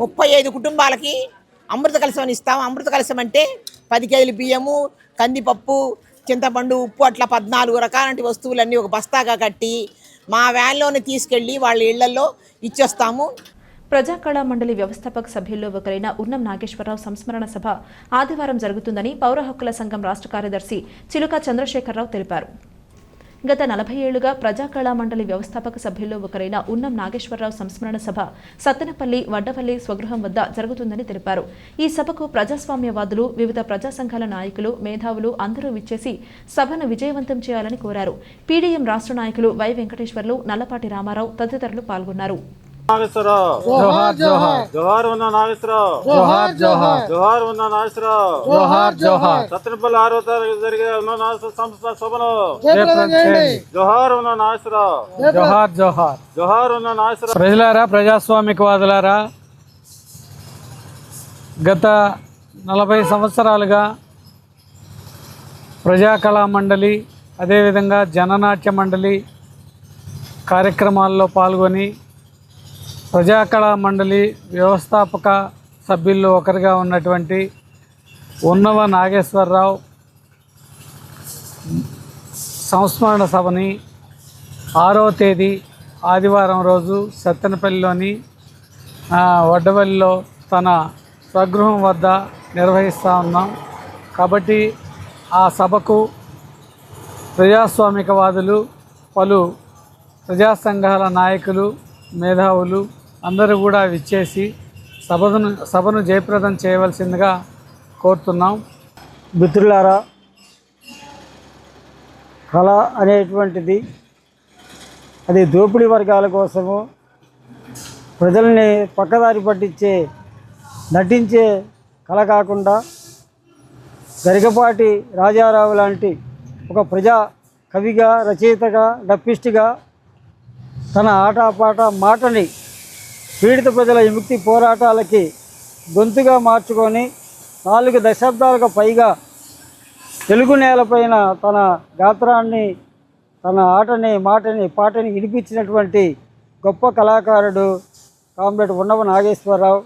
ముప్పై ఐదు కుటుంబాలకి అమృత కలశం అని ఇస్తాం. అమృత కలశం అంటే పది కేజీలు బియ్యము కందిపప్పు చింతపండు ఉప్పు అట్లా పద్నాలుగు రకాలంటి వస్తువులన్నీ ఒక బస్తాగా కట్టి మా వ్యాన్లోనే తీసుకెళ్ళి వాళ్ళ ఇళ్ళలో ఇచ్చేస్తాము. ప్రజా కళా మండలి వ్యవస్థాపక సభ్యుల్లో ఒకరైన ఉన్నం నాగేశ్వరరావు సంస్మరణ సభ ఆదివారం జరుగుతుందని పౌర హక్కుల సంఘం రాష్ట్ర కార్యదర్శి చిలుక చంద్రశేఖరరావు తెలిపారు. గత నలభై ఏళ్ళుగా ప్రజా కళా మండలి వ్యవస్థాపక సభ్యుల్లో ఒకరైన ఉన్నం నాగేశ్వరరావు సంస్మరణ సభ సత్తెనపల్లి వడ్డపల్లి స్వగృహం వద్ద జరుగుతుందని తెలిపారు. ఈ సభకు ప్రజాస్వామ్యవాదులు వివిధ ప్రజా సంఘాల నాయకులు మేధావులు అందరూ విచ్చేసి సభను విజయవంతం చేయాలని కోరారు. పీడీఎం రాష్ట్ర నాయకులు వై వెంకటేశ్వర్లు నల్లపాటి రామారావు తదితరులు పాల్గొన్నారు. నాగేశ్వరరావు జోహార్ జోహార్. జోహార్ ఉన్న నాగేశ్వరరావు జోహార్ జోహార్. జోహార్ ఉన్న నాగేశ్వరరావు జోహార్ జోహార్. సత్తెనపల్లి ఆరో తారీఖు జరిగే ఉన్న నాగేశ్వర సంస్థ సభలో. జయప్రదం చేయండి జోహార్ ఉన్న నాగేశ్వరరావు జోహార్ జోహార్. జోహార్ ఉన్న నాగేశ్వరరావు ప్రజలారా ప్రజాస్వామికవాదులారా గత నలభై సంవత్సరాలుగా ప్రజా కళా మండలి అదేవిధంగా జననాట్య మండలి కార్యక్రమాల్లో పాల్గొని ప్రజా కళా మండలి వ్యవస్థాపక సభ్యుల్లో ఒకరిగా ఉన్నటువంటి ఉన్నవ నాగేశ్వరరావు సంస్మరణ సభని ఆరవ తేదీ ఆదివారం రోజు సత్తెనపల్లిలోని వడ్డవల్లిలో తన స్వగృహం వద్ద నిర్వహిస్తూ ఉన్నాం. కాబట్టి ఆ సభకు ప్రజాస్వామికవాదులు పలు ప్రజా సంఘాల నాయకులు మేధావులు అందరూ కూడా విచ్చేసి సభను సభను జయప్రదం చేయవలసిందిగా కోరుతున్నాం. మిత్రులారా కళ అనేటువంటిది అది దోపిడీ వర్గాల కోసము ప్రజల్ని పక్కదారి పట్టించే నటించే కళ కాకుండా గరికపాటి రాజారావు లాంటి ఒక ప్రజా కవిగా రచయితగా డప్పిస్టుగా తన ఆటపాట మాటని పీడిత ప్రజల విముక్తి పోరాటాలకి గొంతుగా మార్చుకొని నాలుగు దశాబ్దాలకు పైగా తెలుగు నేలపైన తన గాత్రాన్ని తన ఆటని మాటని పాటని వినిపించినటువంటి గొప్ప కళాకారుడు కామ్రేడ్ ఉన్నవ నాగేశ్వరరావు.